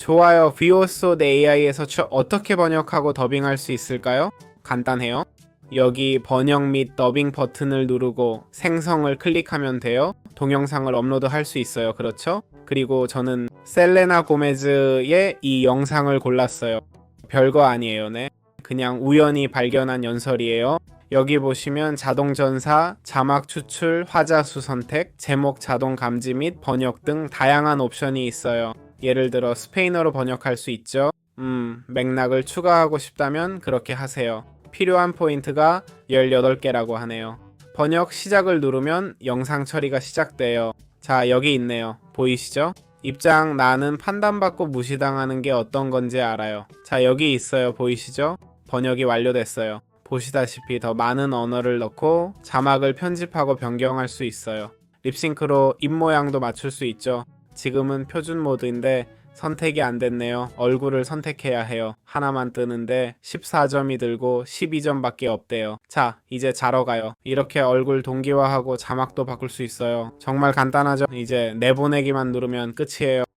좋아요. 비오소 AI에서 어떻게 번역하고 더빙할 수 있을까요? 간단해요. 여기 번역 및 더빙 버튼을 누르고 생성을 클릭하면 돼요. 동영상을 업로드 할 수 있어요. 그렇죠? 그리고 저는 셀레나 고메즈의 이 영상을 골랐어요. 별거 아니에요, 네. 그냥 우연히 발견한 연설이에요. 여기 보시면 자동 전사, 자막 추출, 화자수 선택, 제목 자동 감지 및 번역 등 다양한 옵션이 있어요. 예를 들어 스페인어로 번역할 수 있죠. 음, 맥락을 추가하고 싶다면 그렇게 하세요. 필요한 포인트가 18개라고 하네요. 번역 시작을 누르면 영상 처리가 시작돼요. 자, 여기 있네요. 보이시죠? 입장 나는 판단받고 무시당하는 게 어떤 건지 알아요. 자, 여기 있어요. 보이시죠? 번역이 완료됐어요. 보시다시피 더 많은 언어를 넣고 자막을 편집하고 변경할 수 있어요. 립싱크로 입 모양도 맞출 수 있죠. 지금은 표준 모드인데 선택이 안 됐네요. 얼굴을 선택해야 해요. 하나만 뜨는데 14점이 들고 12점밖에 없대요. 자, 이제 자러 가요. 이렇게 얼굴 동기화하고 자막도 바꿀 수 있어요. 정말 간단하죠? 이제 내보내기만 누르면 끝이에요.